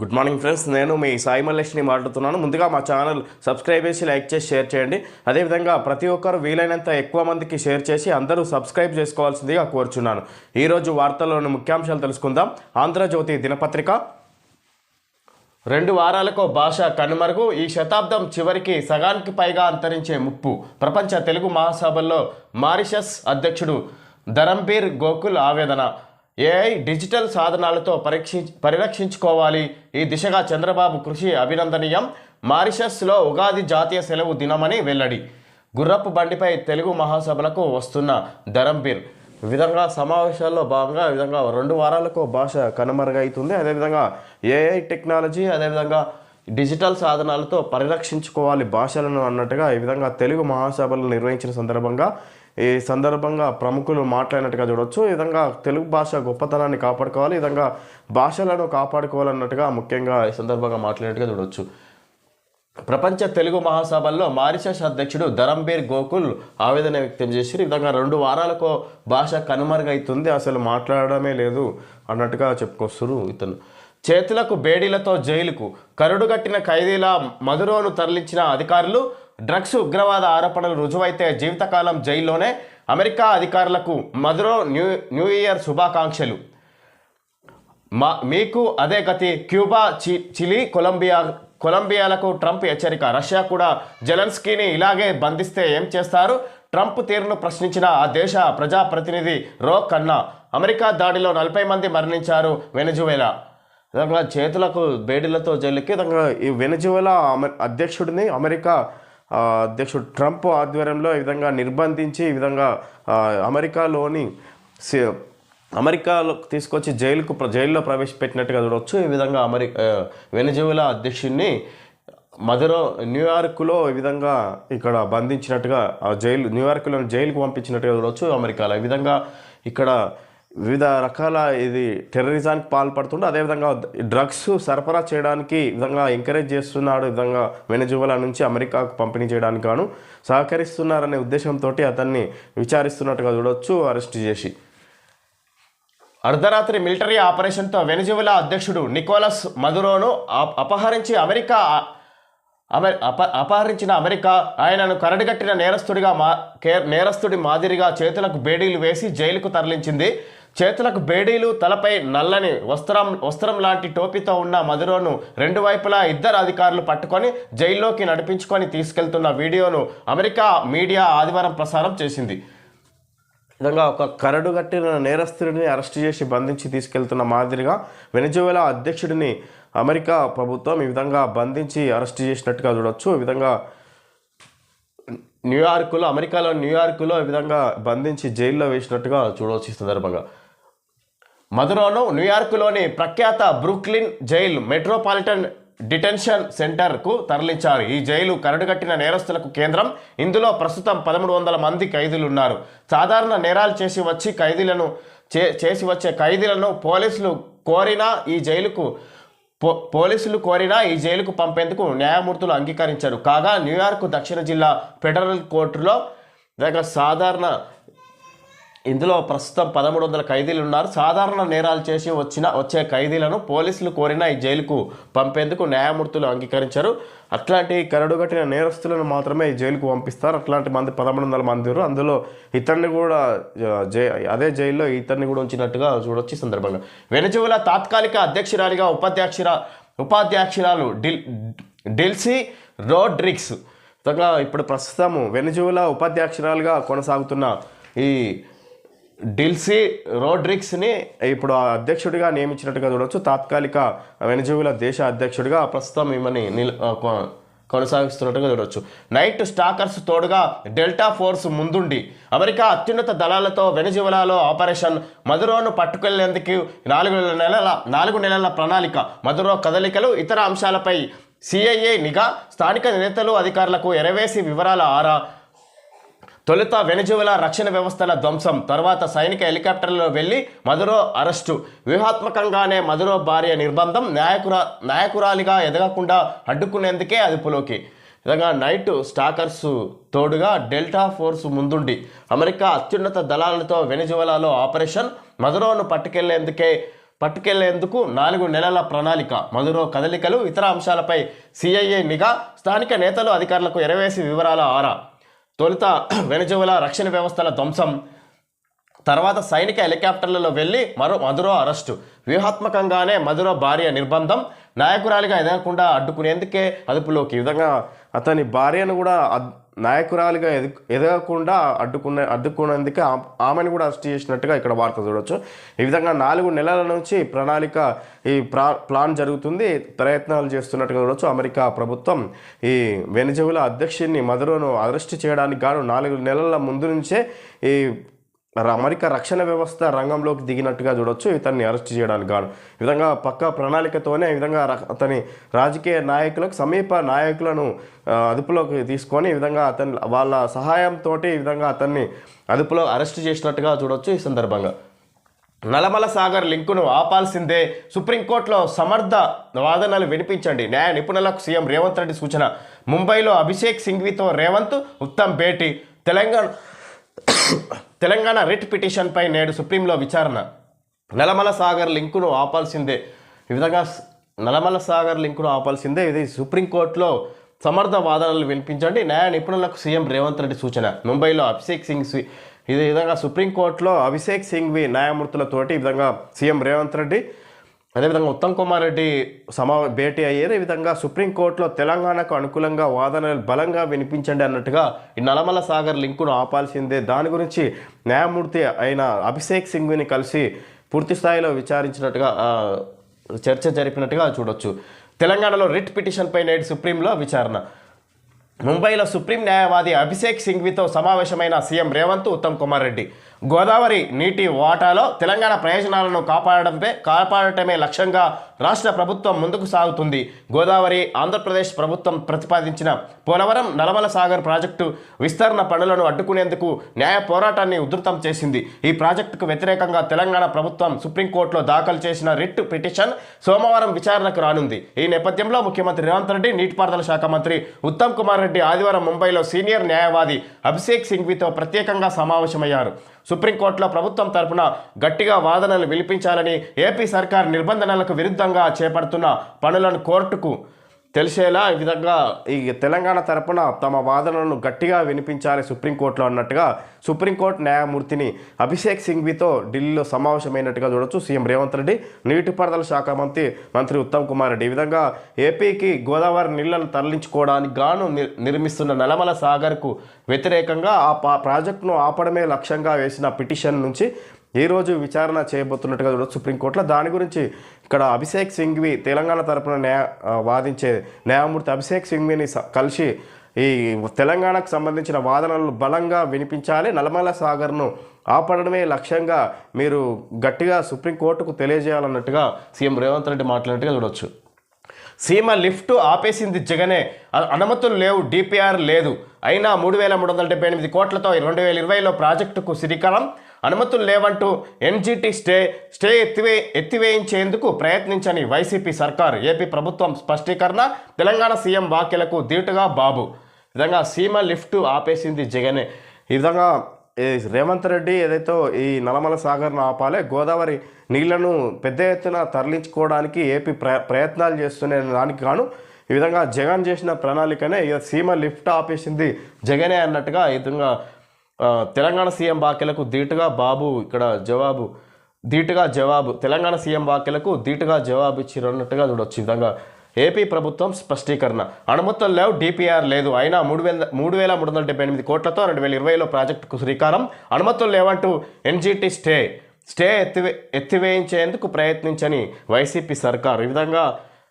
Good morning friends నేను మీ సాయి మల్లేష్ని మాట్లాడుతున్నాను. ముందుగా మా ఛానల్ సబ్స్క్రైబ్ చేసి లైక్ చేసి షేర్ చేయండి. అదేవిధంగా ప్రతి ఒక్కరు వీలైనంత ఎక్కువ మందికి షేర్ చేసి అందరూ సబ్స్క్రైబ్ చేసుకోవాల్సిందిగా కోరుచున్నాను. ఈరోజు వార్తల్లోని ముఖ్యాంశాలు తెలుసుకుందాం. ఆంధ్రజ్యోతి దినపత్రిక. రెండు వారాలకు భాష కనుమరుగు. ఈ శతాబ్దం చివరికి సగానికి పైగా అంతరించే ముప్పు. ప్రపంచ తెలుగు మహాసభల్లో మారిషస్ అధ్యక్షుడు ధరంబీర్ గోకుల్ ఆవేదన. ఏఐ డిజిటల్ సాధనాలతో పరీక్షి పరిరక్షించుకోవాలి. ఈ దిశగా చంద్రబాబు కృషి అభినందనీయం. మారిషస్లో ఉగాది జాతీయ సెలవు దినమని వెల్లడి. గుర్రపు బండిపై తెలుగు మహాసభలకు వస్తున్న ధరంబీర్. విధంగా సమావేశాల్లో భాగంగా ఈ విధంగా రెండు వారాలకు భాష కనుమరుగవుతుంది అదేవిధంగా ఏఐ టెక్నాలజీ అదేవిధంగా డిజిటల్ సాధనాలతో పరిరక్షించుకోవాలి భాషలను అన్నట్టుగా ఈ విధంగా తెలుగు మహాసభలు నిర్వహించిన సందర్భంగా ఈ సందర్భంగా ప్రముఖులు మాట్లాడినట్టుగా చూడవచ్చు ఈ విధంగా తెలుగు భాష గొప్పతనాన్ని కాపాడుకోవాలి ఈ విధంగా భాషలను కాపాడుకోవాలన్నట్టుగా ముఖ్యంగా ఈ సందర్భంగా మాట్లాడినట్టుగా చూడవచ్చు ప్రపంచ తెలుగు మహాసభల్లో మారిషస్ అధ్యక్షుడు ధరంబీర్ గోకుల్ ఆవేదన వ్యక్తం చేసి ఈ విధంగా రెండు వారాలకు భాష కనుమరుగైతుంది అసలు మాట్లాడడమే లేదు అన్నట్టుగా చెప్పుకొస్తారు ఇతను. చేతులకు బేడీలతో జైలుకు కరుడుగట్టిన ఖైదీల మధురోను తరలించిన అధికారులు డ్రగ్స్ ఉగ్రవాద ఆరోపణలు రుజువైతే జీవితకాలం జైల్లోనే అమెరికా అధికారులకు మధురో న్యూ న్యూ ఇయర్ శుభాకాంక్షలు. మా మీకు అదే గతి క్యూబా చి చిలీ కొలంబియా కొలంబియాలకు ట్రంప్ హెచ్చరిక. రష్యా కూడా జెలెన్స్కీని ఇలాగే బంధిస్తే ఏం చేస్తారు? ట్రంప్ తీరును ప్రశ్నించిన ఆ దేశ ప్రజాప్రతినిధి రో కన్నా అమెరికా దాడిలో నలభై మంది మరణించారు వెనజువేలా. విధంగా చేతులకు బేడీలతో జల్లికి విధంగా ఈ వెనజువేలా అధ్యక్షుడిని అమెరికా అధ్యక్షుడు ట్రంప్ ఆధ్వర్యంలో ఈ విధంగా నిర్బంధించి ఈ విధంగా అమెరికాలోని అమెరికాలో తీసుకొచ్చి జైలుకు ప్ర- జైల్లో ప్రవేశపెట్టినట్టుగా చూడవచ్చు ఈ విధంగా అమెరికా వెనజువలా అధ్యక్షుడిని మధురో న్యూయార్క్లో ఈ విధంగా ఇక్కడ బంధించినట్టుగా ఆ జైలు న్యూయార్క్లోని జైలుకు పంపించినట్టుగా చూడవచ్చు అమెరికాలో. ఈ విధంగా ఇక్కడ వివిధ రకాల ఇది టెర్రరిజానికి పాల్పడుతుండే అదేవిధంగా డ్రగ్స్ సరఫరా చేయడానికి విధంగా ఎంకరేజ్ చేస్తున్నాడు విధంగా వెనజువలా నుంచి అమెరికాకు పంపిణీ చేయడానికి గాను సహకరిస్తున్నారనే ఉద్దేశంతో అతన్ని విచారిస్తున్నట్టుగా చూడవచ్చు అరెస్ట్ చేసి. అర్ధరాత్రి మిలిటరీ ఆపరేషన్తో వెనజువలా అధ్యక్షుడు నికోలస్ మదురోను అపహరించి అమెరికా అమె అప అపహరించిన అమెరికా ఆయనను కరడుగట్టిన నేరస్తుడిగా మా కే నేరస్తుడి మాదిరిగా చేతులకు బేడీలు వేసి జైలుకు తరలించింది. చేతులకు బేడీలు తలపై నల్లని వస్త్రం వస్త్రం లాంటి టోపీతో ఉన్న మధురోను రెండు వైపులా ఇద్దరు అధికారులు పట్టుకొని జైల్లోకి నడిపించుకొని తీసుకెళ్తున్న వీడియోను అమెరికా మీడియా ఆదివారం ప్రసారం చేసింది. విధంగా ఒక కరడు కట్టిన నేరస్తుడిని అరెస్ట్ చేసి బంధించి తీసుకెళ్తున్న మాదిరిగా వెనిజువేలా అధ్యక్షుడిని అమెరికా ప్రభుత్వం ఈ విధంగా బంధించి అరెస్ట్ చేసినట్టుగా చూడొచ్చు. ఈ విధంగా న్యూయార్క్లో అమెరికాలో న్యూయార్క్లో ఈ విధంగా బంధించి జైల్లో వేసినట్టుగా చూడవచ్చు ఈ సందర్భంగా. మధురలో న్యూయార్క్లోని ప్రఖ్యాత బ్రూక్లిన్ జైలు మెట్రోపాలిటన్ డిటెన్షన్ సెంటర్కు తరలించారు. ఈ జైలు కరడుగట్టిన నేరస్తులకు కేంద్రం ఇందులో ప్రస్తుతం పదమూడు వందల మంది ఖైదీలు ఉన్నారు సాధారణ నేరాలు చేసి వచ్చి ఖైదీలను చే చేసి వచ్చే ఖైదీలను పోలీసులు కోరినా ఈ జైలుకు పో పోలీసులు కోరినా ఈ జైలుకు పంపేందుకు న్యాయమూర్తులు అంగీకరించారు. కాగా న్యూయార్క్ దక్షిణ జిల్లా ఫెడరల్ కోర్టులో దగ్గర సాధారణ ఇందులో ప్రస్తుతం పదమూడు వందల ఖైదీలు ఉన్నారు సాధారణ నేరాలు చేసి వచ్చిన వచ్చే ఖైదీలను పోలీసులు కోరిన ఈ జైలుకు పంపేందుకు న్యాయమూర్తులు అంగీకరించారు. అట్లాంటి కరడుగట్టిన నేరస్తులను మాత్రమే ఈ జైలుకు పంపిస్తారు. అట్లాంటి మంది పదమూడు వందల మంది అందులో ఇతన్ని కూడా జై అదే జైల్లో ఇతన్ని కూడా ఉంచినట్టుగా చూడొచ్చు ఈ సందర్భంగా. వెనజువలా తాత్కాలిక అధ్యక్షురాలిగా ఉపాధ్యక్షుర ఉపాధ్యక్షురాలు డిల్ డిల్సీ రోడ్రిక్స్ ఇప్పుడు ప్రస్తుతం వెనజువలా ఉపాధ్యక్షురాలుగా కొనసాగుతున్న ఈ డిల్సీ రోడ్రిక్స్ని ఇప్పుడు ఆ అధ్యక్షుడిగా నియమించినట్టుగా చూడవచ్చు తాత్కాలిక వెనుజువుల దేశ అధ్యక్షుడిగా ప్రస్తుతం ఈమెని నిల్ కొ- కొనసాగిస్తున్నట్టుగా చూడవచ్చు నైట్ స్టాకర్స్ తోడుగా డెల్టా ఫోర్స్ ముందుండి అమెరికా అత్యున్నత దళాలతో వెనజువలాలో ఆపరేషన్ మధురోను పట్టుకెళ్ళేందుకు నాలుగు నెలల నాలుగు నెలల ప్రణాళిక. మధురో కదలికలు ఇతర అంశాలపై సిఐఏ నిఘా స్థానిక నేతలు అధికారులకు ఎరవేసి వివరాల ఆరా తొలుత వెనుజువల రక్షణ వ్యవస్థల ధ్వంసం తర్వాత సైనిక హెలికాప్టర్లో వెళ్ళి మధురో అరెస్టు. వ్యూహాత్మకంగానే మధురో భార్య నిర్బంధం నాయకురా నాయకురాలిగా ఎదగకుండా అడ్డుకునేందుకే అదుపులోకి ఇదగా నైట్ స్టాకర్స్ తోడుగా డెల్టా ఫోర్స్ ముందుండి. అమెరికా అత్యున్నత దళాలతో వెనజువలాలో ఆపరేషన్ మధురోను పట్టుకెళ్ళేందుకే పట్టుకెళ్ళేందుకు నాలుగు నెలల ప్రణాళిక. మధురో కదలికలు ఇతర అంశాలపై సిఐఏ నిఘా స్థానిక నేతలు అధికారులకు ఎరవేసి వివరాల ఆరా. తొలుత వెనుజువల రక్షణ వ్యవస్థల ధ్వంసం తర్వాత సైనిక హెలికాప్టర్లలో వెళ్ళి మరో మధురో అరెస్టు. వ్యూహాత్మకంగానే మధురో భార్య నిర్బంధం నాయకురాలిగా ఎదగకుండా అడ్డుకునేందుకే అదుపులోకి. ఈ విధంగా అతని భార్యను కూడా నాయకురాలిగా ఎదు ఎదగకుండా అడ్డుకునే అడ్డుకునేందుకే ఆమెను కూడా అరెస్ట్ చేసినట్టుగా ఇక్కడ వార్త చూడొచ్చు. ఈ విధంగా నాలుగు నెలల నుంచి ప్రణాళిక ఈ ప్రా ప్లాన్ జరుగుతుంది. ప్రయత్నాలు చేస్తున్నట్టుగా చూడొచ్చు. అమెరికా ప్రభుత్వం ఈ వెనిజువల అధ్యక్షుడిని మధురోను అరెస్ట్ చేయడానికి గాను నాలుగు నెలల ముందు నుంచే ఈ అమెరికా రక్షణ వ్యవస్థ రంగంలోకి దిగినట్టుగా చూడొచ్చు. ఇతన్ని అరెస్ట్ చేయడానికి గాను. ఈ విధంగా పక్క ప్రణాళికతోనే ఈ విధంగా ర- అతని రాజకీయ నాయకులకు సమీప నాయకులను అదుపులోకి తీసుకొని ఈ విధంగా అతని వాళ్ళ సహాయంతో ఈ విధంగా అతన్ని అదుపులో అరెస్ట్ చేసినట్టుగా చూడొచ్చు ఈ సందర్భంగా. నలమల సాగర్ లింకును ఆపాల్సిందే. సుప్రీంకోర్టులో సమర్థ వాదనలు వినిపించండి. న్యాయ నిపుణులకు సీఎం రేవంత్ రెడ్డి సూచన. ముంబైలో అభిషేక్ సింఘ్వితో రేవంత్ ఉత్తమ్ భేటీ. తెలంగాణ తెలంగాణ రిట్ పిటిషన్పై నేడు సుప్రీంలో విచారణ. నలమల సాగర్ లింకును ఆపాల్సిందే. ఈ విధంగా నలమల సాగర్ లింకును ఆపాల్సిందే. ఇది సుప్రీంకోర్టులో సమర్థ వాదనలు వినిపించండి. న్యాయ నిపుణులకు సీఎం రేవంత్ రెడ్డి సూచన. ముంబైలో అభిషేక్ సింగ్ ఇదే విధంగా సుప్రీంకోర్టులో అభిషేక్ సింఘ్వి న్యాయమూర్తులతోటి ఈ విధంగా సీఎం రేవంత్ రెడ్డి అదేవిధంగా ఉత్తమ్ కుమార్ రెడ్డి సమా భేటీ అయ్యేది విధంగా సుప్రీంకోర్టులో తెలంగాణకు అనుకూలంగా వాదనలు బలంగా వినిపించండి అన్నట్టుగా ఈ నలమల సాగర్ లింకును ఆపాల్సిందే. దాని గురించి న్యాయమూర్తి అయిన అభిషేక్ సింగ్ని కలిసి పూర్తి స్థాయిలో విచారించినట్టుగా చర్చ జరిపినట్టుగా చూడొచ్చు. తెలంగాణలో రిట్ పిటిషన్పై నేడు సుప్రీంలో విచారణ. ముంబైలో సుప్రీం న్యాయవాది అభిషేక్ సింఘ్వితో సమావేశమైన సీఎం రేవంత్ ఉత్తమ్ కుమార్ రెడ్డి. గోదావరి నీటి వాటాలో తెలంగాణ ప్రయోజనాలను కాపాడడంపై కాపాడటమే లక్ష్యంగా రాష్ట్ర ప్రభుత్వం ముందుకు సాగుతుంది. గోదావరి ఆంధ్రప్రదేశ్ ప్రభుత్వం ప్రతిపాదించిన పోలవరం నలమల సాగర్ ప్రాజెక్టు విస్తరణ పనులను అడ్డుకునేందుకు న్యాయ పోరాటాన్ని ఉధృతం చేసింది. ఈ ప్రాజెక్టుకు వ్యతిరేకంగా తెలంగాణ ప్రభుత్వం సుప్రీంకోర్టులో దాఖలు చేసిన రిట్ పిటిషన్ సోమవారం విచారణకు రానుంది. ఈ నేపథ్యంలో ముఖ్యమంత్రి రేవంత్ రెడ్డి నీటిపారుదల శాఖ మంత్రి ఉత్తమ్ కుమార్ రెడ్డి ఆదివారం ముంబైలో సీనియర్ న్యాయవాది అభిషేక్ సింఘ్వితో ప్రత్యేకంగా సమావేశమయ్యారు. సుప్రీంకోర్టులో ప్రభుత్వం తరపున గట్టిగా వాదనలు వినిపించాలని ఏపీ సర్కార్ నిబంధనలకు విరుద్ధంగా చేపడుతున్న పనులను కోర్టుకు తెలిసేలా ఈ విధంగా ఈ తెలంగాణ తరపున తమ వాదనలను గట్టిగా వినిపించాలి సుప్రీంకోర్టులో అన్నట్టుగా సుప్రీంకోర్టు న్యాయమూర్తిని అభిషేక్ సింఘ్వితో ఢిల్లీలో సమావేశమైనట్టుగా చూడొచ్చు సీఎం రేవంత్ రెడ్డి నీటిపారుదల శాఖ మంత్రి మంత్రి ఉత్తమ్ కుమార్ రెడ్డి. ఈ విధంగా ఏపీకి గోదావరి నీళ్ళను తరలించుకోవడానికి గాను నిర్మిస్తున్న నలమల సాగర్కు వ్యతిరేకంగా ఆ పా- ప్రాజెక్టును ఆపడమే లక్ష్యంగా వేసిన పిటిషన్ నుంచి ఈ రోజు విచారణ చేయబోతున్నట్టుగా చూడొచ్చు. సుప్రీంకోర్టులో దాని గురించి ఇక్కడ అభిషేక్ సింఘ్వి తెలంగాణ తరపున న్యాయ వాదించే న్యాయమూర్తి అభిషేక్ సింఘ్విని కలిసి ఈ తెలంగాణకు సంబంధించిన వాదనలు బలంగా వినిపించాలి. నల్లమల సాగర్ను ఆపడమే లక్ష్యంగా మీరు గట్టిగా సుప్రీంకోర్టుకు తెలియజేయాలన్నట్టుగా సీఎం రేవంత్ రెడ్డి మాట్లాడినట్టుగా చూడొచ్చు. సీమ లిఫ్ట్ ఆపేసింది జగనే. అనుమతులు లేవు. డిపిఆర్ లేదు. అయినా మూడు వేల మూడు వందల డెబ్బై ఎనిమిది కోట్లతో రెండు వేల ఇరవైలో ప్రాజెక్టుకు శ్రీకారం అనుమతులు లేవంటూ ఎన్జీటీ స్టే స్టే ఎత్తివే ఎత్తివేయించేందుకు ప్రయత్నించని వైసీపీ సర్కార్ ఏపీ ప్రభుత్వం స్పష్టీకరణ తెలంగాణ సీఎం వ్యాఖ్యలకు ధీటుగా బాబు. ఈ విధంగా సీమ లిఫ్ట్ ఆపేసింది జగనే. ఈ విధంగా ఈ రేవంత్ రెడ్డి ఏదైతే ఈ నలమల సాగర్ను ఆపాలే గోదావరి నీళ్ళను పెద్ద ఎత్తున తరలించుకోవడానికి ఏపీ ప్ర ప్రయత్నాలు చేస్తున్న దానికి గాను ఈ విధంగా జగన్ చేసిన ప్రణాళికనే ఇక సీమ లిఫ్ట్ ఆపేసింది జగనే అన్నట్టుగా ఈ విధంగా తెలంగాణ సీఎం వ్యాఖ్యలకు ధీటుగా బాబు ఇక్కడ జవాబు ధీటుగా జవాబు తెలంగాణ సీఎం వ్యాఖ్యలకు ధీటుగా జవాబు ఇచ్చిర్రు అన్నట్టుగా చూడొచ్చు ఈ విధంగా. ఏపీ ప్రభుత్వం స్పష్టీకరణ. అనుమతులు లేవు డిపిఆర్ లేదు. అయినా మూడు వేల మూడు వేల మూడు వందల డెబ్బై ఎనిమిది కోట్లతో రెండు వేల ఇరవైలో ప్రాజెక్టుకు శ్రీకారం. అనుమతులు లేవంటూ ఎన్జీటీ స్టే స్టే ఎత్తివే ఎత్తివేయించేందుకు ప్రయత్నించని వైసీపీ సర్కారు. ఈ విధంగా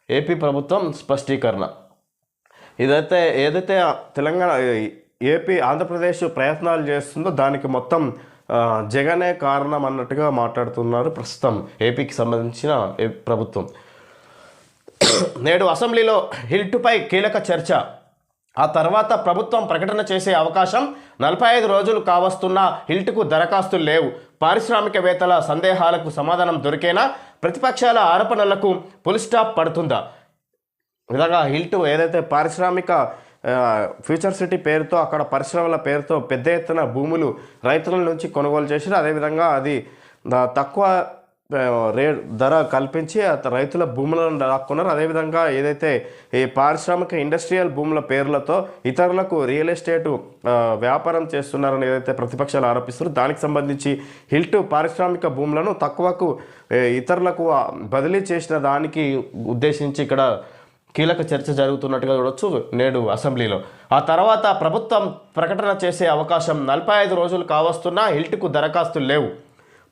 ఏపీ ప్రభుత్వం స్పష్టీకరణ. ఇదైతే ఏదైతే తెలంగాణ ఏపీ ఆంధ్రప్రదేశ్ ప్రయత్నాలు చేస్తుందో దానికి మొత్తం జగనే కారణం అన్నట్టుగా మాట్లాడుతున్నారు ప్రస్తుతం ఏపీకి సంబంధించిన ఏ- ప్రభుత్వం. నేడు అసెంబ్లీలో హిల్టుపై కీలక చర్చ. ఆ తర్వాత ప్రభుత్వం ప్రకటన చేసే అవకాశం నలభై ఐదు రోజులు కావస్తున్న హిల్ట్కు దరఖాస్తులు లేవు. పారిశ్రామికవేత్తల సందేహాలకు సమాధానం దొరికేనా? ప్రతిపక్షాల ఆరోపణలకు పులిస్టాప్ పడుతుందా? విధంగా హిల్ట్ ఏదైతే పారిశ్రామిక ఫ్యూచర్ సిటీ పేరుతో అక్కడ పరిశ్రమల పేరుతో పెద్ద ఎత్తున భూములు రైతుల నుంచి కొనుగోలు చేసి అదేవిధంగా అది తక్కువ రే ధర కల్పించి రైతుల భూములను లాక్కున్నారు. అదేవిధంగా ఏదైతే ఈ పారిశ్రామిక ఇండస్ట్రియల్ భూముల పేర్లతో ఇతరులకు రియల్ ఎస్టేట్ వ్యాపారం చేస్తున్నారని ఏదైతే ప్రతిపక్షాలు ఆరోపిస్తున్నారో దానికి సంబంధించి హిల్ట్ పారిశ్రామిక భూములను తక్కువకు ఇతరులకు బదిలీ చేసిన దానికి ఉద్దేశించి ఇక్కడ కీలక చర్చ జరుగుతున్నట్టుగా చూడొచ్చు నేడు అసెంబ్లీలో. ఆ తర్వాత ప్రభుత్వం ప్రకటన చేసే అవకాశం నలభై ఐదు రోజులు కావస్తున్నా హిల్ట్కు దరఖాస్తులు లేవు.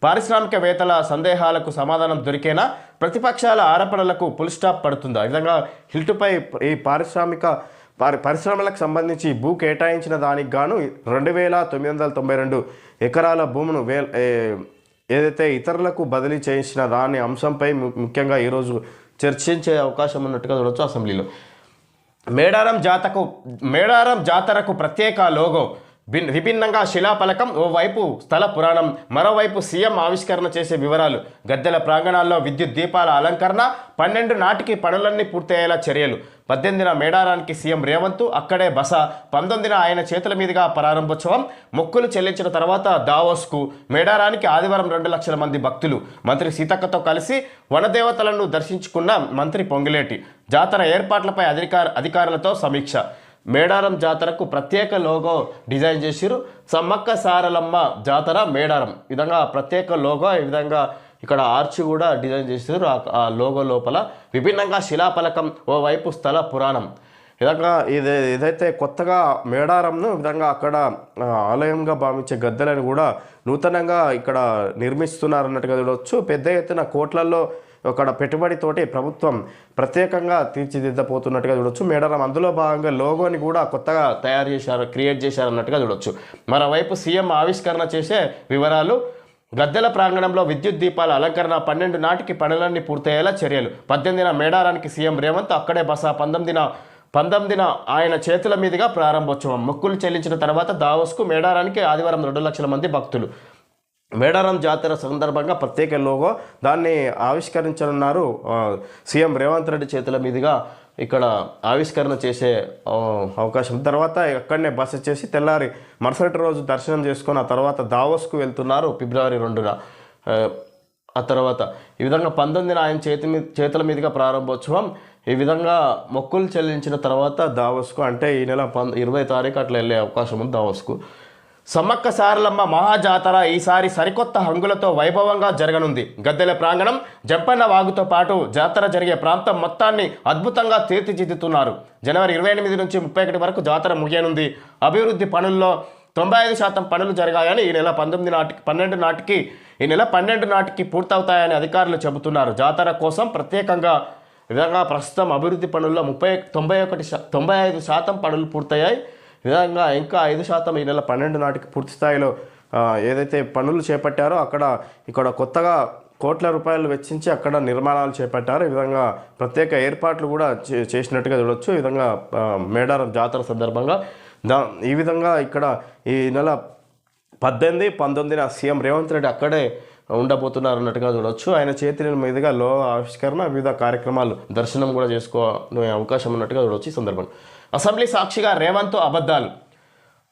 పారిశ్రామికవేత్తల సందేహాలకు సమాధానం దొరికేనా? ప్రతిపక్షాల ఆరోపణలకు పుల్ స్టాప్ పడుతుందా? ఈ విధంగా హిల్టుపై ఈ పారిశ్రామిక పారి పరిశ్రమలకు సంబంధించి భూ కేటాయించిన దానికి గాను రెండు వేల తొమ్మిది వందల తొంభై రెండు ఎకరాల భూమును వే ఏ- ఏదైతే ఇతరులకు బదిలీ చేయించిన దాని అంశంపై ము- ముఖ్యంగా ఈరోజు చర్చించే అవకాశం ఉన్నట్టుగా చూడొచ్చు అసెంబ్లీలో. మేడారం జాతకు మేడారం జాతరకు ప్రత్యేక లోగో భిన్ విభిన్నంగా శిలాఫలకం ఓవైపు స్థల పురాణం మరోవైపు సీఎం ఆవిష్కరణ చేసే వివరాలు. గద్దెల ప్రాంగణాల్లో విద్యుత్ దీపాల అలంకరణ పన్నెండు నాటికి పనులన్నీ పూర్తయ్యేలా చర్యలు. పద్దెనిమిదిన మేడారానికి సీఎం రేవంత్ అక్కడే బస. పంతొమ్మిదిన ఆయన చేతుల మీదుగా ప్రారంభోత్సవం మొక్కులు చెల్లించిన తర్వాత దావోస్కు. మేడారానికి ఆదివారం రెండు లక్షల మంది భక్తులు. మంత్రి సీతక్కతో కలిసి వనదేవతలను దర్శించుకున్న మంత్రి పొంగిలేటి. జాతర ఏర్పాట్లపై అధికార అధికారులతో సమీక్ష. మేడారం జాతరకు ప్రత్యేక లోగో డిజైన్ చేసిరు సమ్మక్క సారలమ్మ జాతర మేడారం. విధంగా ప్రత్యేక లోగో ఈ విధంగా ఇక్కడ ఆర్చి కూడా డిజైన్ చేసారు ఆ- లోగో లోపల విభిన్నంగా శిలాఫలకం ఓవైపు స్థల పురాణం. విధంగా ఇది ఏదైతే కొత్తగా మేడారంను విధంగా అక్కడ ఆలయంగా భావించే గద్దెలను కూడా నూతనంగా ఇక్కడ నిర్మిస్తున్నారన్నట్టుగా చూడవచ్చు పెద్ద ఎత్తున కోట్లల్లో అక్కడ పెట్టుబడితోటి ప్రభుత్వం ప్రత్యేకంగా తీర్చిదిద్దపోతున్నట్టుగా చూడొచ్చు. మేడారం అందులో భాగంగా లోగోని కూడా కొత్తగా తయారు చేశారు క్రియేట్ చేశారు అన్నట్టుగా చూడొచ్చు. మరోవైపు సీఎం ఆవిష్కరణ చేసే వివరాలు గద్దెల ప్రాంగణంలో విద్యుత్ దీపాల అలంకరణ పన్నెండు నాటికి పనులన్నీ పూర్తయ్యేలా చర్యలు. పద్దెనిమిదిన మేడారానికి సీఎం రేవంత్ అక్కడే బస పంతొమ్మిదిన పంతొమ్మిదిన ఆయన చేతుల మీదుగా ప్రారంభోత్సవం. మొక్కులు చెల్లించిన తర్వాత దావోస్కు మేడారానికి ఆదివారం రెండు లక్షల మంది భక్తులు. మేడారం జాతర సందర్భంగా ప్రత్యేక లోగో దాన్ని ఆవిష్కరించనున్నారు సీఎం రేవంత్ రెడ్డి చేతుల మీదుగా ఇక్కడ ఆవిష్కరణ చేసే అవకాశం. తర్వాత అక్కడనే బస చేసి తెల్లారి మరుసటి రోజు దర్శనం చేసుకొని ఆ తర్వాత దావోస్కు వెళ్తున్నారు ఫిబ్రవరి రెండున. ఆ, తర్వాత ఈ విధంగా పంతొమ్మిదిన ఆయన చేతి మీద చేతుల మీదుగా ప్రారంభోత్సవం. ఈ విధంగా మొక్కులు చెల్లించిన తర్వాత దావోస్కు అంటే ఈ నెల పంద ఇరవై తారీఖు అట్లా వెళ్ళే అవకాశం ఉంది దావోస్కు. సమ్మక్క సారలమ్మ మహాజాతర ఈసారి సరికొత్త హంగులతో వైభవంగా జరగనుంది. గద్దెల ప్రాంగణం జంపన్న వాగుతో పాటు జాతర జరిగే ప్రాంతం మొత్తాన్ని అద్భుతంగా తీర్చిదిద్దుతున్నారు. జనవరి ఇరవై ఎనిమిది నుంచి ముప్పై ఒకటి వరకు జాతర ముగియనుంది. అభివృద్ధి పనుల్లో తొంభై ఐదు శాతం పనులు జరిగాయని ఈ నెల పంతొమ్మిది నాటికి పన్నెండు నాటికి ఈ నెల పన్నెండు నాటికి పూర్తవుతాయని అధికారులు చెబుతున్నారు. జాతర కోసం ప్రత్యేకంగా విధంగా ప్రస్తుతం అభివృద్ధి పనుల్లో ముప్పై తొంభై ఒకటి తొంభై ఐదు శాతం పనులు పూర్తయ్యాయి. ఈ విధంగా ఇంకా ఐదు శాతం ఈ నెల పన్నెండు నాటికి పూర్తి స్థాయిలో ఏదైతే పనులు చేపట్టారో అక్కడ ఇక్కడ కొత్తగా కోట్ల రూపాయలు వెచ్చించి అక్కడ నిర్మాణాలు చేపట్టారు. ఈ విధంగా ప్రత్యేక ఏర్పాట్లు కూడా చే- చేసినట్టుగా చూడొచ్చు. ఈ విధంగా మేడారం జాతర సందర్భంగా. దా ఈ విధంగా ఇక్కడ ఈ నెల పద్దెనిమిది పంతొమ్మిదిన సీఎం రేవంత్ రెడ్డి అక్కడే ఉండబోతున్నారు అన్నట్టుగా చూడొచ్చు. ఆయన చేతుల మీదుగా లో ఆవిష్కరణ వివిధ కార్యక్రమాలు దర్శనం కూడా చేసుకోనే అవకాశం ఉన్నట్టుగా చూడొచ్చు ఈ సందర్భంగా. అసెంబ్లీ సాక్షిగా రేవంత్ అబద్ధాలు.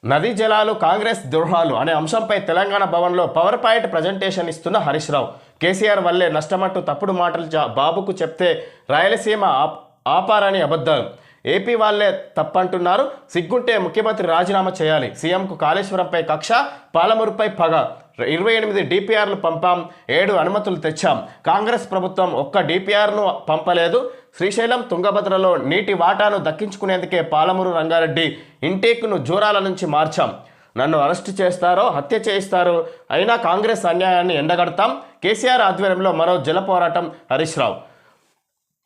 నదీ జలాలు కాంగ్రెస్ ద్రోహాలు అనే అంశంపై తెలంగాణ భవన్లో పవర్ పాయింట్ ప్రజెంటేషన్ ఇస్తున్న హరీష్ రావు. కేసీఆర్ వల్లే నష్టమంటూ తప్పుడు మాటలు బాబుకు చెప్తే రాయలసీమ ఆప్- ఆపారని అబద్ధాలు. ఏపీ వాళ్ళే తప్పంటున్నారు. సిగ్గుంటే ముఖ్యమంత్రి రాజీనామా చేయాలి. సీఎంకు కాళేశ్వరంపై కక్ష పాలమూరుపై పగ. ఇరవై ఎనిమిది డిపిఆర్లు పంపాం ఏడు అనుమతులు తెచ్చాం. కాంగ్రెస్ ప్రభుత్వం ఒక్క డిపిఆర్ను పంపలేదు. శ్రీశైలం తుంగభద్రలో నీటి వాటాను దక్కించుకునేందుకే పాలమూరు రంగారెడ్డి ఇంటేక్ను జూరాల నుంచి మార్చాం. నన్ను అరెస్టు చేస్తారో హత్య చేయిస్తారు అయినా కాంగ్రెస్ అన్యాయాన్ని ఎండగడతాం. కేసీఆర్ ఆధ్వర్యంలో మరో జల పోరాటం హరీష్ రావు.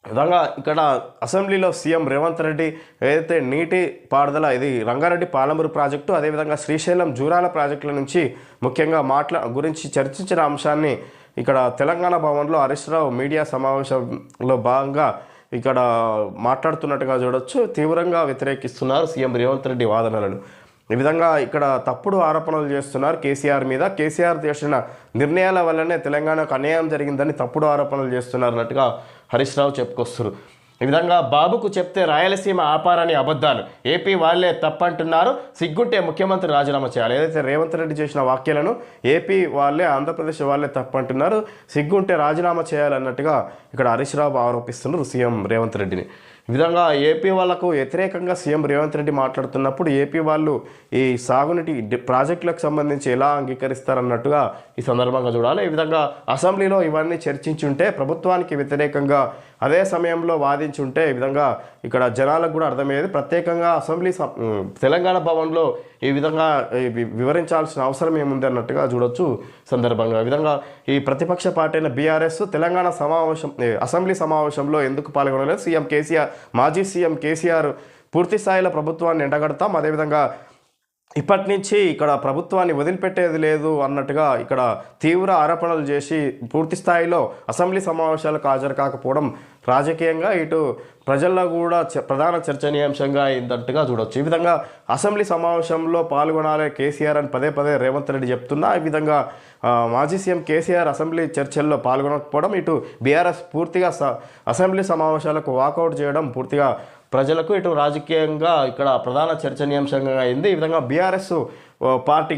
విధంగా ఇక్కడ అసెంబ్లీలో సీఎం రేవంత్ రెడ్డి ఏదైతే నీటి పారుదల ఇది రంగారెడ్డి పాలమూరు ప్రాజెక్టు అదేవిధంగా శ్రీశైలం జూరాల ప్రాజెక్టుల నుంచి ముఖ్యంగా మాట్లా గురించి చర్చించిన అంశాన్ని ఇక్కడ తెలంగాణ భవన్లో హరీష్ రావు మీడియా సమావేశంలో భాగంగా ఇక్కడ మాట్లాడుతున్నట్టుగా చూడొచ్చు. తీవ్రంగా వ్యతిరేకిస్తున్నారు సీఎం రేవంత్ రెడ్డి వాదనలను. ఈ విధంగా ఇక్కడ తప్పుడు ఆరోపణలు చేస్తున్నారు కేసీఆర్ మీద. కేసీఆర్ చేసిన నిర్ణయాల వల్లనే తెలంగాణకు అన్యాయం జరిగిందని తప్పుడు ఆరోపణలు చేస్తున్నారు అన్నట్టుగా హరీష్ రావు చెప్పుకొస్తారు. ఈ విధంగా బాబుకు చెప్తే రాయలసీమ ఆపారని అబద్ధాలు. ఏపీ వాళ్ళే తప్పంటున్నారు. సిగ్గుంటే ముఖ్యమంత్రి రాజీనామా చేయాలి. ఏదైతే రేవంత్ రెడ్డి చేసిన వ్యాఖ్యలను ఏపీ వాళ్ళే ఆంధ్రప్రదేశ్ వాళ్ళే తప్పంటున్నారు. సిగ్గుంటే రాజీనామా చేయాలన్నట్టుగా ఇక్కడ హరీష్ రావు ఆరోపిస్తున్నారు సీఎం రేవంత్ రెడ్డిని. విధంగా ఏపీ వాళ్ళకు వ్యతిరేకంగా సీఎం రేవంత్ రెడ్డి మాట్లాడుతున్నప్పుడు ఏపీ వాళ్ళు ఈ సాగునీటి ప్రాజెక్టులకు సంబంధించి ఎలా అంగీకరిస్తారన్నట్టుగా ఈ సందర్భంగా చూడాలి. ఈ విధంగా అసెంబ్లీలో ఇవన్నీ చర్చించుంటే ప్రభుత్వానికి వ్యతిరేకంగా అదే సమయంలో వాదించుంటే ఈ విధంగా ఇక్కడ జనాలకు కూడా అర్థమయ్యేది. ప్రత్యేకంగా అసెంబ్లీ తెలంగాణ భవన్లో ఈ విధంగా వివరించాల్సిన అవసరం ఏముంది అన్నట్టుగా చూడొచ్చు సందర్భంగా. ఈ విధంగా ఈ ప్రతిపక్ష పార్టీ అయిన బీఆర్ఎస్ తెలంగాణ సమావేశం అసెంబ్లీ సమావేశంలో ఎందుకు పాల్గొనలేదు? సీఎం కేసీఆర్ మాజీ సీఎం కేసీఆర్ పూర్తి స్థాయిలో ప్రభుత్వాన్ని ఎండగడతాం. అదేవిధంగా ఇప్పటి నుంచి ఇక్కడ ప్రభుత్వాన్ని వదిలిపెట్టేది లేదు అన్నట్టుగా ఇక్కడ తీవ్ర ఆరోపణలు చేసి పూర్తి స్థాయిలో అసెంబ్లీ సమావేశాలకు హాజరు కాకపోవడం రాజకీయంగా ఇటు ప్రజల్లో కూడా చ- ప్రధాన చర్చనీయాంశంగా అయిందంటగా చూడవచ్చు ఈ విధంగా అసెంబ్లీ సమావేశంలో పాల్గొనాలే కేసీఆర్ అని పదే పదే రేవంత్ రెడ్డి చెప్తున్నా. ఈ విధంగా మాజీ సీఎం కేసీఆర్ అసెంబ్లీ చర్చల్లో పాల్గొనకపోవడం ఇటు బీఆర్ఎస్ పూర్తిగా స- అసెంబ్లీ సమావేశాలకు వాకౌట్ చేయడం పూర్తిగా ప్రజలకు ఇటు రాజకీయంగా ఇక్కడ ప్రధాన చర్చనీయాంశంగా అయింది. ఈ విధంగా బీఆర్ఎస్ పార్టీ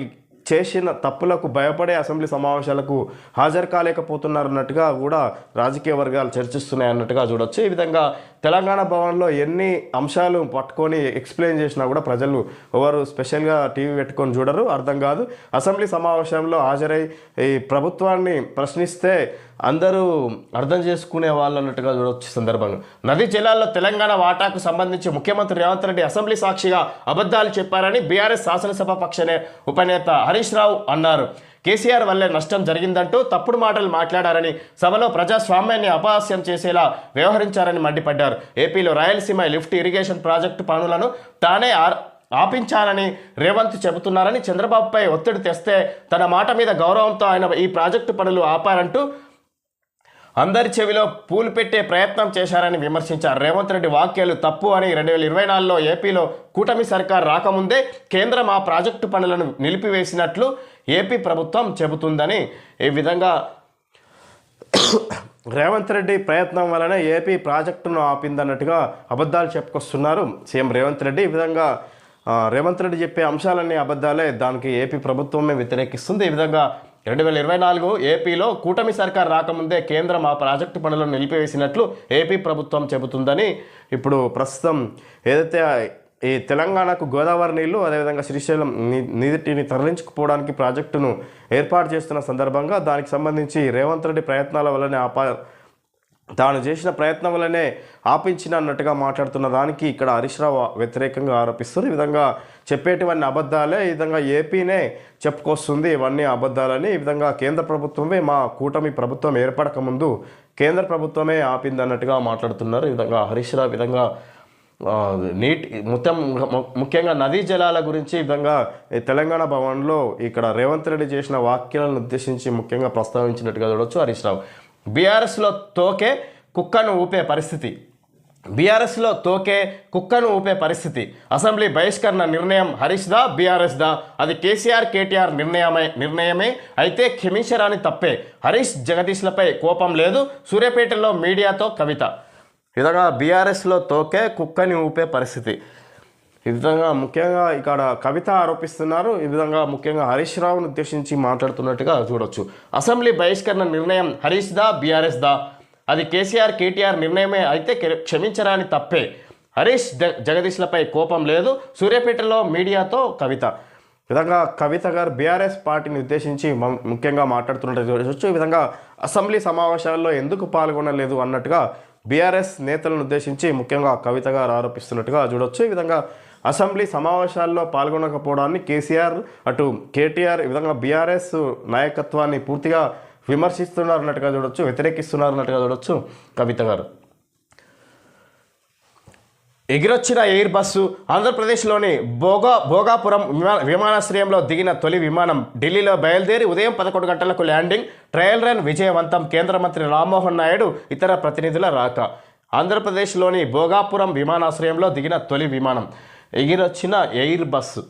చేసిన తప్పులకు భయపడే అసెంబ్లీ సమావేశాలకు హాజరు కాలేకపోతున్నారు అన్నట్టుగా కూడా రాజకీయ వర్గాలు చర్చిస్తున్నాయి అన్నట్టుగా చూడొచ్చు. ఈ విధంగా తెలంగాణ భవన్లో ఎన్ని అంశాలు పట్టుకొని ఎక్స్ప్లెయిన్ చేసినా కూడా ప్రజలు ఎవరు స్పెషల్గా టీవీ పెట్టుకొని చూడరు అర్థం కాదు. అసెంబ్లీ సమావేశంలో హాజరై ఈ ప్రభుత్వాన్ని ప్రశ్నిస్తే అందరూ అర్థం చేసుకునే వాళ్ళు అన్నట్టుగా చూడవచ్చు సందర్భంగా. నదీ జలాల్లో తెలంగాణ వాటాకు సంబంధించి ముఖ్యమంత్రి రేవంత్ రెడ్డి అసెంబ్లీ సాక్షిగా అబద్ధాలు చెప్పారని బీఆర్ఎస్ శాసనసభ పక్షనే ఉపనేత హరి హరీష్ రావు అన్నారు. కేసీఆర్ వల్లే నష్టం జరిగిందంటూ తప్పుడు మాటలు మాట్లాడారని సభలో ప్రజాస్వామ్యాన్ని అపహాస్యం చేసేలా వ్యవహరించారని మండిపడ్డారు. ఏపీలో రాయలసీమ లిఫ్ట్ ఇరిగేషన్ ప్రాజెక్టు పనులను తానే ఆపించాలని రేవంత్ చెబుతున్నారని చంద్రబాబుపై ఒత్తిడి తెస్తే తన మాట మీద గౌరవంతో ఆయన ఈ ప్రాజెక్టు పనులు ఆపారంటూ అందరి చెవిలో పూలు పెట్టే ప్రయత్నం చేశారని విమర్శించారు. రేవంత్ రెడ్డి వాక్యాలు తప్పు అని రెండు వేల ఇరవై నాలుగులో ఏపీలో కూటమి సర్కార్ రాకముందే కేంద్రం ఆ ప్రాజెక్టు పనులను నిలిపివేసినట్లు ఏపీ ప్రభుత్వం చెబుతుందని ఈ విధంగా రేవంత్ రెడ్డి ప్రయత్నం వలన ఏపీ ప్రాజెక్టును ఆపిందన్నట్టుగా అబద్ధాలు చెప్పుకొస్తున్నారు సీఎం రేవంత్ రెడ్డి. ఈ విధంగా రేవంత్ రెడ్డి చెప్పే అంశాలన్నీ అబద్ధాలే. దానికి ఏపీ ప్రభుత్వమే వ్యతిరేకిస్తుంది. ఈ విధంగా రెండు వేల ఇరవై నాలుగు ఏపీలో కూటమి సర్కార్ రాకముందే కేంద్రం ఆ ప్రాజెక్టు పనులను నిలిపివేసినట్లు ఏపీ ప్రభుత్వం చెబుతుందని ఇప్పుడు ప్రస్తుతం ఏదైతే ఈ తెలంగాణకు గోదావరి నీళ్ళు అదేవిధంగా శ్రీశైలం నీటిని తరలించుకుపోవడానికి ప్రాజెక్టును ఏర్పాటు చేస్తున్న సందర్భంగా దానికి సంబంధించి రేవంత్ రెడ్డి ప్రయత్నాల వల్లనే ఆ తాను చేసిన ప్రయత్నం వల్లనే ఆపించిన అన్నట్టుగా మాట్లాడుతున్న దానికి ఇక్కడ హరీష్ రావు వ్యతిరేకంగా ఆరోపిస్తారు ఈ విధంగా చెప్పేటివన్నీ అబద్ధాలే ఈ విధంగా ఏపీనే చెప్పుకొస్తుంది ఇవన్నీ అబద్ధాలని. ఈ విధంగా కేంద్ర ప్రభుత్వమే మా కూటమి ప్రభుత్వం ఏర్పడక ముందు కేంద్ర ప్రభుత్వమే ఆపింది అన్నట్టుగా మాట్లాడుతున్నారు. ఈ విధంగా హరీష్ రావు విధంగా నీటి మొత్తం ముఖ్యంగా నదీ జలాల గురించి ఈ విధంగా తెలంగాణ భవన్లో ఇక్కడ రేవంత్ రెడ్డి చేసిన వాక్యాలను ఉద్దేశించి ముఖ్యంగా ప్రస్తావించినట్టుగా చూడొచ్చు హరీష్ రావు. బీఆర్ఎస్లో తోకే కుక్కను ఊపే పరిస్థితి. బీఆర్ఎస్లో తోకే కుక్కను ఊపే పరిస్థితి. అసెంబ్లీ బహిష్కరణ నిర్ణయం హరీష్ దా బీఆర్ఎస్ దా. అది కేసీఆర్ కేటీఆర్ నిర్ణయమే నిర్ణయమే. అయితే క్షమించరాని తప్పే. హరీష్ జగదీష్లపై కోపం లేదు. సూర్యాపేటలో మీడియాతో కవిత. విధంగా బీఆర్ఎస్లో తోకే కుక్కని ఊపే పరిస్థితి. ఈ విధంగా ముఖ్యంగా ఇక్కడ కవిత ఆరోపిస్తున్నారు. ఈ విధంగా ముఖ్యంగా హరీష్ రావును ఉద్దేశించి మాట్లాడుతున్నట్టుగా చూడొచ్చు. అసెంబ్లీ బహిష్కరణ నిర్ణయం హరీష్ దా బీఆర్ఎస్ దా? అది కేసీఆర్ కేటీఆర్ నిర్ణయమే అయితే క్షమించరాని తప్పే. హరీష్ జగదీష్లపై కోపం లేదు. సూర్యాపేటలో మీడియాతో కవిత. విధంగా కవిత గారు బీఆర్ఎస్ పార్టీని ఉద్దేశించి ముఖ్యంగా మాట్లాడుతున్నట్టు చూడవచ్చు ఈ విధంగా అసెంబ్లీ సమావేశాల్లో ఎందుకు పాల్గొనలేదు అన్నట్టుగా బీఆర్ఎస్ నేతలను ఉద్దేశించి ముఖ్యంగా కవిత గారు ఆరోపిస్తున్నట్టుగా చూడవచ్చు ఈ విధంగా అసెంబ్లీ సమావేశాల్లో పాల్గొనకపోవడాన్ని కేసీఆర్ అటు కేటీఆర్ ఈ విధంగా బీఆర్ఎస్ నాయకత్వాన్ని పూర్తిగా విమర్శిస్తున్నారు అన్నట్టుగా చూడొచ్చు వ్యతిరేకిస్తున్నారు అన్నట్టుగా చూడొచ్చు కవిత గారు. ఎగిరొచ్చిన ఎయిర్ బస్సు ఆంధ్రప్రదేశ్లోని భోగా భోగాపురం విమా విమానాశ్రయంలో దిగిన తొలి విమానం ఢిల్లీలో బయలుదేరి ఉదయం పదకొండు గంటలకు ల్యాండింగ్ ట్రయల్ రన్ విజయవంతం కేంద్ర మంత్రి రామ్మోహన్ నాయుడు ఇతర ప్రతినిధుల రాక. ఆంధ్రప్రదేశ్లోని భోగాపురం విమానాశ్రయంలో దిగిన తొలి విమానం. ఎగిరొచ్చిన ఎయిర్ బస్సు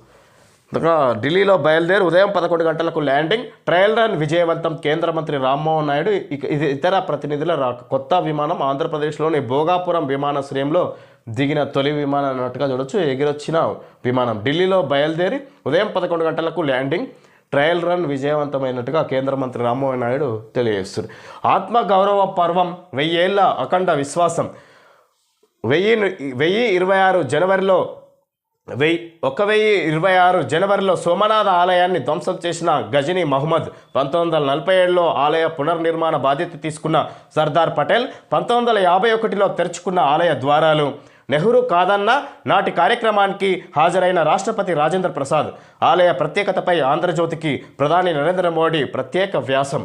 ఢిల్లీలో బయలుదేరి ఉదయం పదకొండు గంటలకు ల్యాండింగ్ ట్రయల్ రన్ విజయవంతం కేంద్ర మంత్రి రామ్మోహన్ నాయుడు. ఇది ఇతర ప్రతినిధుల కొత్త విమానం ఆంధ్రప్రదేశ్లోని భోగాపురం విమానాశ్రయంలో దిగిన తొలి విమానం అన్నట్టుగా చూడొచ్చు. ఎగిరొచ్చిన విమానం ఢిల్లీలో బయలుదేరి ఉదయం పదకొండు గంటలకు ల్యాండింగ్ ట్రయల్ రన్ విజయవంతమైనట్టుగా కేంద్ర మంత్రి రామ్మోహన్ నాయుడు తెలియజేస్తారు ఆత్మ గౌరవ పర్వం వెయ్యేళ్ళ అఖండ విశ్వాసం. వెయ్యి వెయ్యి ఇరవై ఆరు జనవరిలో వెయ్యి ఒక వెయ్యి ఇరవై ఆరు జనవరిలో సోమనాథ ఆలయాన్ని ధ్వంసం చేసిన గజనీ మహమ్మద్ పంతొమ్మిది వందల నలభై ఏడులో ఆలయ పునర్నిర్మాణ బాధ్యత తీసుకున్న సర్దార్ పటేల్ పంతొమ్మిది వందల యాభై ఒకటిలో తెరుచుకున్న ఆలయ ద్వారాలు. నెహ్రూ కాదన్న నాటి కార్యక్రమానికి హాజరైన రాష్ట్రపతి రాజేంద్ర ప్రసాద్ ఆలయ ప్రత్యేకతపై ఆంధ్రజ్యోతికి ప్రధాని నరేంద్ర మోడీ ప్రత్యేక వ్యాసం.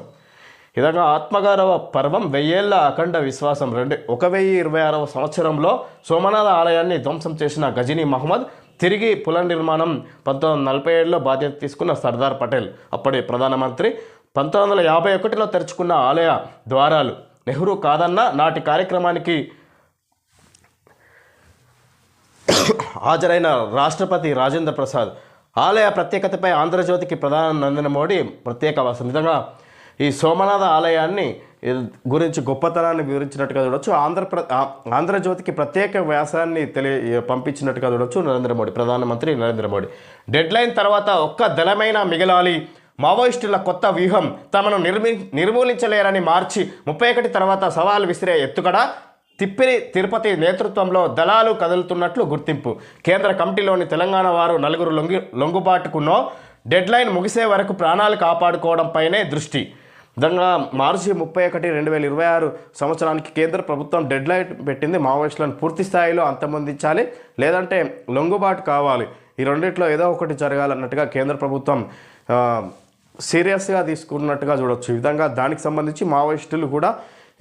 విధంగా ఆత్మగౌరవ పర్వం వెయ్యేళ్ళ అఖండ విశ్వాసం. రెండు ఒక వెయ్యి ఇరవై ఆరవ సంవత్సరంలో సోమనాథ ఆలయాన్ని ధ్వంసం చేసిన గజనీ మహమ్మద్ తిరిగి పునర్నిర్మాణం పంతొమ్మిది వందల నలభై ఏడులో బాధ్యత తీసుకున్న సర్దార్ పటేల్. అప్పటి ప్రధానమంత్రి పంతొమ్మిది వందల యాభై ఒకటిలో తెరుచుకున్న ఆలయ ద్వారాలు. నెహ్రూ కాదన్న నాటి కార్యక్రమానికి హాజరైన రాష్ట్రపతి రాజేంద్ర ప్రసాద్. ఆలయ ప్రత్యేకతపై ఆంధ్రజ్యోతికి ప్రధాని నరేంద్ర మోడీ ప్రత్యేక వాసం ఈ సోమనాథ ఆలయాన్ని గురించి గొప్పతనాన్ని వివరించినట్టుగా చూడొచ్చు. ఆంధ్రప్ర ఆంధ్రజ్యోతికి ప్రత్యేక వ్యాసాన్ని తెలియ పంపించినట్టుగా చూడొచ్చు. నరేంద్ర మోడీ ప్రధానమంత్రి నరేంద్ర మోడీ. డెడ్ లైన్ తర్వాత ఒక్క దళమైన మిగలాలి. మావోయిస్టుల కొత్త వ్యూహం తమను నిర్మి నిర్మూలించలేరని మార్చి ముప్పై ఒకటి తర్వాత సవాల్ విసిరే ఎత్తుకడ తిప్పిరి తిరుపతి నేతృత్వంలో దళాలు కదులుతున్నట్లు గుర్తింపు. కేంద్ర కమిటీలోని తెలంగాణ వారు నలుగురు లొంగి లొంగుబాటుకున్నో డెడ్ లైన్ ముగిసే వరకు ప్రాణాలు కాపాడుకోవడంపైనే దృష్టి. విధంగా మార్చి ముప్పై ఒకటి రెండు వేల ఇరవై ఆరు సంవత్సరానికి కేంద్ర ప్రభుత్వం డెడ్ లైన్ పెట్టింది. మావోయిస్టులను పూర్తి స్థాయిలో అంతమొందించాలి లేదంటే లొంగుబాటు కావాలి. ఈ రెండిట్లో ఏదో ఒకటి జరగాలన్నట్టుగా కేంద్ర ప్రభుత్వం సీరియస్గా తీసుకున్నట్టుగా చూడొచ్చు. ఈ విధంగా దానికి సంబంధించి మావోయిస్టులు కూడా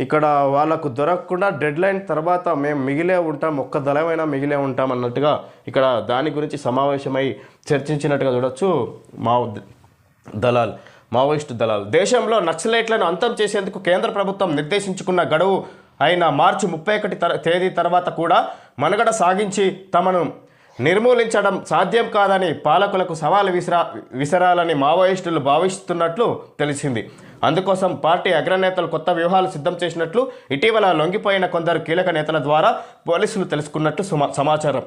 ఇక్కడ వాళ్ళకు దొరకకుండా డెడ్ లైన్ తర్వాత మేము మిగిలే ఉంటాం ఒక్క దళమైనా మిగిలే ఉంటాం అన్నట్టుగా ఇక్కడ దాని గురించి సమావేశమై చర్చించినట్టుగా చూడొచ్చు మా దళాలు. మావోయిస్టు దళాలు. దేశంలో నక్సలైట్లను అంతం చేసేందుకు కేంద్ర ప్రభుత్వం నిర్దేశించుకున్న గడువు అయిన మార్చి ముప్పై ఒకటి తేదీ తర్వాత కూడా మనుగడ సాగించి తమను నిర్మూలించడం సాధ్యం కాదని పాలకులకు సవాలు విసిరా విసరాలని మావోయిస్టులు భావిస్తున్నట్లు తెలిసింది. అందుకోసం పార్టీ అగ్రనేతలు కొత్త వ్యూహాలు సిద్ధం చేసినట్లు ఇటీవల లొంగిపోయిన కొందరు కీలక నేతల ద్వారా పోలీసులు తెలుసుకున్నట్టు సుమా సమాచారం.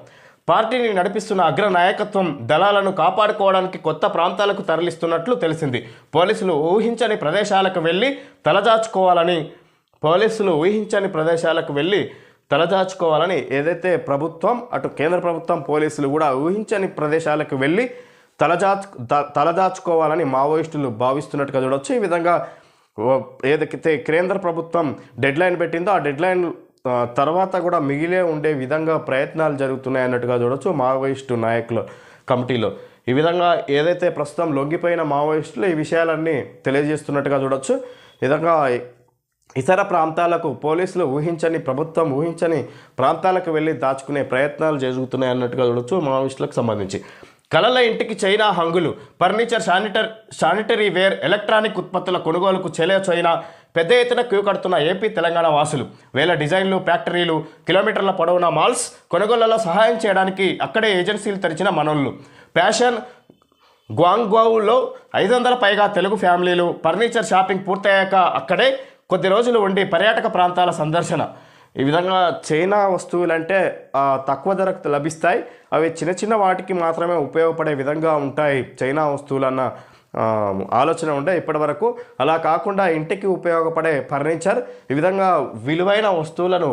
పార్టీని నడిపిస్తున్న అగ్ర నాయకత్వం దళాలను కాపాడుకోవడానికి కొత్త ప్రాంతాలకు తరలిస్తున్నట్లు తెలిసింది. పోలీసులు ఊహించని ప్రదేశాలకు వెళ్ళి తలదాచుకోవాలని పోలీసులు ఊహించని ప్రదేశాలకు వెళ్ళి తలదాచుకోవాలని ఏదైతే ప్రభుత్వం అటు కేంద్ర ప్రభుత్వం పోలీసులు కూడా ఊహించని ప్రదేశాలకు వెళ్ళి తలదాచు తలదాచుకోవాలని మావోయిస్టులు భావిస్తున్నట్టుగా చూడొచ్చు. ఈ విధంగా ఓ- ఏదైతే కేంద్ర ప్రభుత్వం డెడ్లైన్ పెట్టిందో ఆ డెడ్లైన్ తర్వాత కూడా మిగిలే ఉండే విధంగా ప్రయత్నాలు జరుగుతున్నాయి అన్నట్టుగా చూడొచ్చు మావోయిస్టు నాయకులు కమిటీలో. ఈ విధంగా ఏదైతే ప్రస్తుతం లొంగిపోయిన మావోయిస్టులు ఈ విషయాలన్నీ తెలియజేస్తున్నట్టుగా చూడొచ్చు. విధంగా ఇతర ప్రాంతాలకు పోలీసులు ఊహించని ప్రభుత్వం ఊహించని ప్రాంతాలకు వెళ్ళి దాచుకునే ప్రయత్నాలు జరుగుతున్నాయి అన్నట్టుగా చూడొచ్చు మావోయిస్టులకు సంబంధించి. కలల ఇంటికి చైనా హంగులు ఫర్నిచర్ శానిటర్ శానిటరీ వేర్ ఎలక్ట్రానిక్ ఉత్పత్తుల కొనుగోలుకు చెలే చైనా పెద్ద ఎత్తున క్యూ కడుతున్న ఏపీ తెలంగాణ వాసులు. వేల డిజైన్లు ఫ్యాక్టరీలు కిలోమీటర్ల పొడవున మాల్స్ కొనుగోళ్ళలో సహాయం చేయడానికి అక్కడే ఏజెన్సీలు తెరిచిన మనోళ్ళు. ఫ్యాషన్ గ్వాంగ్వావులో ఐదు వందల పైగా తెలుగు ఫ్యామిలీలు ఫర్నిచర్ షాపింగ్ పూర్తయ్యాక అక్కడే కొద్ది రోజులు ఉండి పర్యాటక ప్రాంతాల సందర్శన. ఈ విధంగా చైనా వస్తువులంటే తక్కువ ధరకు లభిస్తాయి. అవి చిన్న చిన్న వాటికి మాత్రమే ఉపయోగపడే విధంగా ఉంటాయి చైనా వస్తువులన్న ఆలోచన ఉండే. ఇప్పటి వరకు అలా కాకుండా ఇంటికి ఉపయోగపడే ఫర్నిచర్ ఈ విధంగా విలువైన వస్తువులను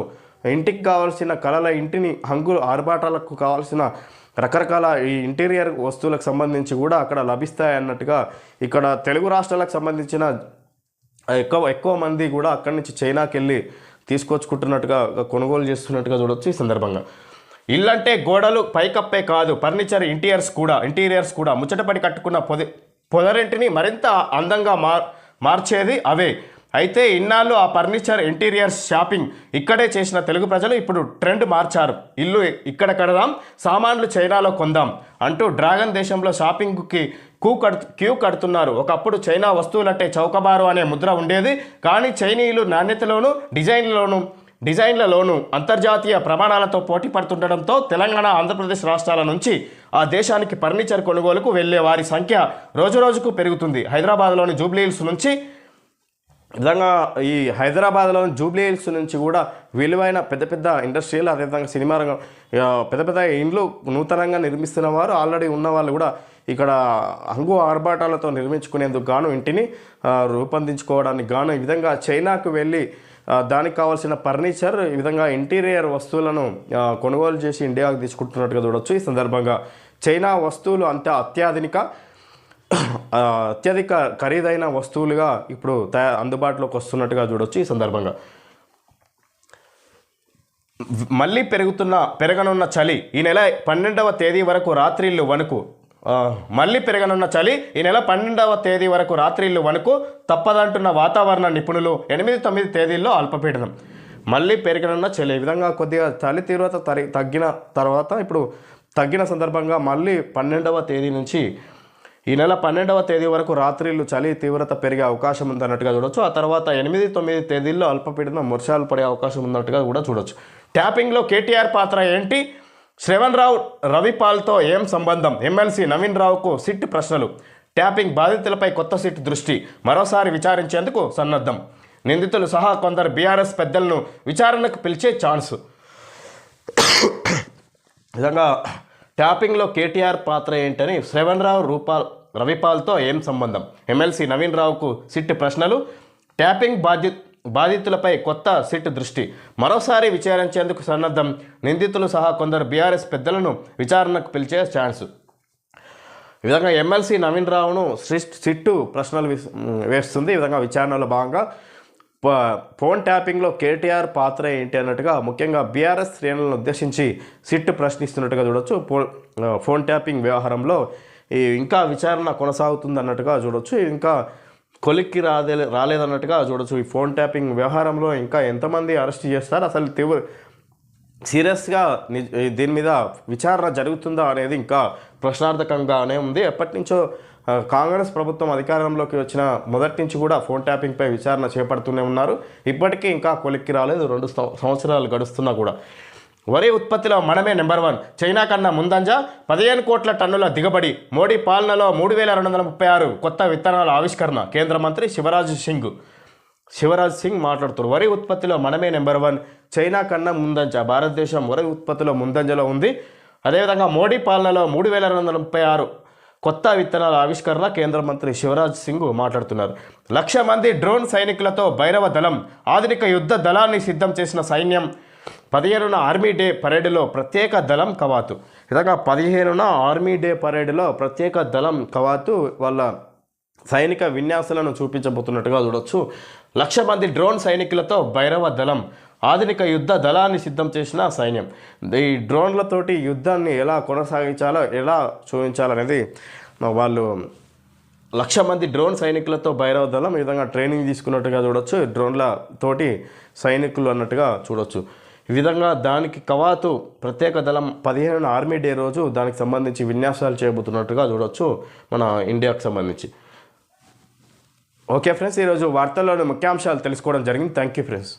ఇంటికి కావాల్సిన కళల ఇంటిని హంగులు ఆర్భాటాలకు కావాల్సిన రకరకాల ఈ ఇంటీరియర్ వస్తువులకు సంబంధించి కూడా అక్కడ లభిస్తాయి అన్నట్టుగా ఇక్కడ తెలుగు రాష్ట్రాలకు సంబంధించిన ఎక్కువ ఎక్కువ మంది కూడా అక్కడి నుంచి చైనాకి వెళ్ళి తీసుకొచ్చుకుంటున్నట్టుగా కొనుగోలు చేస్తున్నట్టుగా చూడొచ్చు ఈ సందర్భంగా. ఇల్లంటే గోడలు పైకప్పే కాదు ఫర్నిచర్ ఇంటీరియర్స్ కూడా ఇంటీరియర్స్ కూడా ముచ్చటపడి కట్టుకున్న పొది పొదరింటిని మరింత అందంగా మార్ మార్చేది అవే. అయితే ఇన్నాళ్ళు ఆ ఫర్నిచర్ ఇంటీరియర్స్ షాపింగ్ ఇక్కడే చేసిన తెలుగు ప్రజలు ఇప్పుడు ట్రెండ్ మార్చారు. ఇల్లు ఇక్కడ కడదాం సామాన్లు చైనాలో కొందాం అంటూ డ్రాగన్ దేశంలో షాపింగ్కి క్యూ కడు క్యూ కడుతున్నారు. ఒకప్పుడు చైనా వస్తువులంటే చౌకబారు అనే ముద్ర ఉండేది. కానీ చైనీయులు నాణ్యతలోను డిజైన్లోను డిజైన్లలోనూ అంతర్జాతీయ ప్రమాణాలతో పోటీ పడుతుండడంతో తెలంగాణ ఆంధ్రప్రదేశ్ రాష్ట్రాల నుంచి ఆ దేశానికి ఫర్నిచర్ కొనుగోలుకు వెళ్ళే వారి సంఖ్య రోజురోజుకు పెరుగుతుంది. హైదరాబాద్లోని జూబ్లీహిల్స్ నుంచి విధంగా ఈ హైదరాబాద్లోని జూబ్లీ హిల్స్ నుంచి కూడా విలువైన పెద్ద పెద్ద ఇండస్ట్రీలు అదేవిధంగా సినిమా రంగం పెద్ద పెద్ద ఇండ్లు నూతనంగా నిర్మిస్తున్న వారు ఆల్రెడీ ఉన్న వాళ్ళు కూడా ఇక్కడ హంగు ఆర్భాటాలతో నిర్మించుకునేందుకు గాను ఇంటిని రూపొందించుకోవడానికి గాను ఈ విధంగా చైనాకు వెళ్ళి దానికి కావాల్సిన ఫర్నిచర్ ఈ విధంగా ఇంటీరియర్ వస్తువులను కొనుగోలు చేసి ఇండియాకు తీసుకుంటున్నట్టుగా చూడొచ్చు. ఈ సందర్భంగా చైనా వస్తువులు అంత అత్యాధునిక అత్యధిక ఖరీదైన వస్తువులుగా ఇప్పుడు తయా అందుబాటులోకి వస్తున్నట్టుగా చూడొచ్చు ఈ సందర్భంగా. మళ్ళీ పెరుగుతున్న పెరగనున్న చలి ఈ నెల పన్నెండవ తేదీ వరకు రాత్రిళ్ళు వణుకు. మళ్ళీ పెరగనున్న చలి ఈ నెల పన్నెండవ తేదీ వరకు రాత్రిళ్ళు వణుకు. తప్పదంటున్న వాతావరణ నిపుణులు ఎనిమిది తొమ్మిది తేదీల్లో అల్పపీడనం. మళ్ళీ పెరగనున్న చలి. ఈ విధంగా కొద్దిగా చలి తీవ్రత తరి- తగ్గిన తర్వాత ఇప్పుడు తగ్గిన సందర్భంగా మళ్ళీ పన్నెండవ తేదీ నుంచి ఈ నెల పన్నెండవ తేదీ వరకు రాత్రిళ్ళు చలి తీవ్రత పెరిగే అవకాశం ఉందన్నట్టుగా చూడొచ్చు. ఆ తర్వాత ఎనిమిది తొమ్మిది తేదీల్లో అల్పపీడనం వర్షాలు పడే అవకాశం ఉన్నట్టుగా కూడా చూడొచ్చు. ట్యాపింగ్లో కేటీఆర్ పాత్ర ఏంటి? శ్రవణ్ రావు రవిపాల్తో ఏం సంబంధం? ఎమ్మెల్సీ నవీన్ రావుకు సిట్ ప్రశ్నలు. ట్యాపింగ్ బాధితులపై కొత్త సిట్ దృష్టి. మరోసారి విచారించేందుకు సన్నద్ధం. నిందితులు సహా కొందరు బీఆర్ఎస్ పెద్దలను విచారణకు పిలిచే ఛాన్స్. విధంగా ట్యాపింగ్లో కేటీఆర్ పాత్ర ఏంటని శ్రవణ్ రావు రూపాల్ రవిపాల్తో ఏం సంబంధం? ఎమ్మెల్సీ నవీన్ రావుకు సిట్ ప్రశ్నలు. ట్యాపింగ్ బాధ్య బాధితులపై కొత్త సిట్ దృష్టి. మరోసారి విచారించేందుకు సన్నద్ధం. నిందితులు సహా కొందరు బీఆర్ఎస్ పెద్దలను విచారణకు పిలిచే ఛాన్స్. ఈ విధంగా ఎమ్మెల్సీ నవీన్ రావును సిట్ సిట్టు ప్రశ్నలు వేస్తుంది. ఈ విధంగా విచారణలో భాగంగా ఫోన్ ట్యాపింగ్లో కేటీఆర్ పాత్ర ఏంటి అన్నట్టుగా ముఖ్యంగా బీఆర్ఎస్ శ్రేణులను ఉద్దేశించి సిట్ ప్రశ్నిస్తున్నట్టుగా చూడొచ్చు. ఫోన్ ట్యాపింగ్ వ్యవహారంలో ఇంకా విచారణ కొనసాగుతుంది అన్నట్టుగా చూడొచ్చు ఇంకా కొలిక్కి రాదే రాలేదన్నట్టుగా చూడొచ్చు. ఈ ఫోన్ ట్యాపింగ్ వ్యవహారంలో ఇంకా ఎంతమంది అరెస్ట్ చేస్తారు? అసలు తీవ్ర సీరియస్గా ని- దీని మీద విచారణ జరుగుతుందా అనేది ఇంకా ప్రశ్నార్థకంగానే ఉంది. ఎప్పటి నుంచో కాంగ్రెస్ ప్రభుత్వం అధికారంలోకి వచ్చిన మొదటి నుంచి కూడా ఫోన్ ట్యాపింగ్పై విచారణ చేపడుతూనే ఉన్నారు. ఇప్పటికీ ఇంకా కొలిక్కి రాలేదు. రెండు సంవత్సరాలు గడుస్తున్నా కూడా. వరి ఉత్పత్తిలో మనమే నెంబర్ వన్. చైనా కన్నా ముందంజ పదిహేను కోట్ల టన్నుల దిగుబడి. మోడీ పాలనలో మూడు వేల రెండు వందల ముప్పై ఆరు కొత్త విత్తనాల ఆవిష్కరణ. కేంద్ర మంత్రి శివరాజ్ సింగ్ శివరాజ్ సింగ్ మాట్లాడుతారు వరి ఉత్పత్తిలో మనమే నెంబర్ వన్. చైనా కన్నా ముందంజ. భారతదేశం వరి ఉత్పత్తిలో ముందంజలో ఉంది. అదేవిధంగా మోడీ పాలనలో మూడు వేల రెండు వందల ముప్పై ఆరు కొత్త విత్తనాల ఆవిష్కరణ కేంద్ర మంత్రి శివరాజ్ సింగ్ మాట్లాడుతున్నారు. లక్ష మంది డ్రోన్ సైనికులతో భైరవ దళం ఆధునిక యుద్ధ దళాన్ని సిద్ధం చేసిన సైన్యం పదిహేనున ఆర్మీ డే పరేడ్లో ప్రత్యేక దళం కవాతు. విధంగా పదిహేనున ఆర్మీ డే పరేడ్లో ప్రత్యేక దళం కవాతు వాళ్ళ సైనిక విన్యాసాలను చూపించబోతున్నట్టుగా చూడొచ్చు. లక్ష మంది డ్రోన్ సైనికులతో భైరవ దళం ఆధునిక యుద్ధ దళాన్ని సిద్ధం చేసిన సైన్యం. ఈ డ్రోన్లతోటి యుద్ధాన్ని ఎలా కొనసాగించాలో ఎలా చూపించాలనేది వాళ్ళు లక్ష మంది డ్రోన్ సైనికులతో భైరవ దళం ఈ విధంగా ట్రైనింగ్ తీసుకున్నట్టుగా చూడొచ్చు. డ్రోన్ల తోటి సైనికులు అన్నట్టుగా చూడొచ్చు. ఈ విధంగా దానికి కవాతు ప్రత్యేక దళం పదిహేను ఆర్మీ డే రోజు దానికి సంబంధించి విన్యాసాలు చేయబోతున్నట్టుగా చూడొచ్చు మన ఇండియాకు సంబంధించి. ఓకే ఫ్రెండ్స్ ఈరోజు వార్తల్లోని ముఖ్యాంశాలు తెలుసుకోవడం జరిగింది. Thank you friends.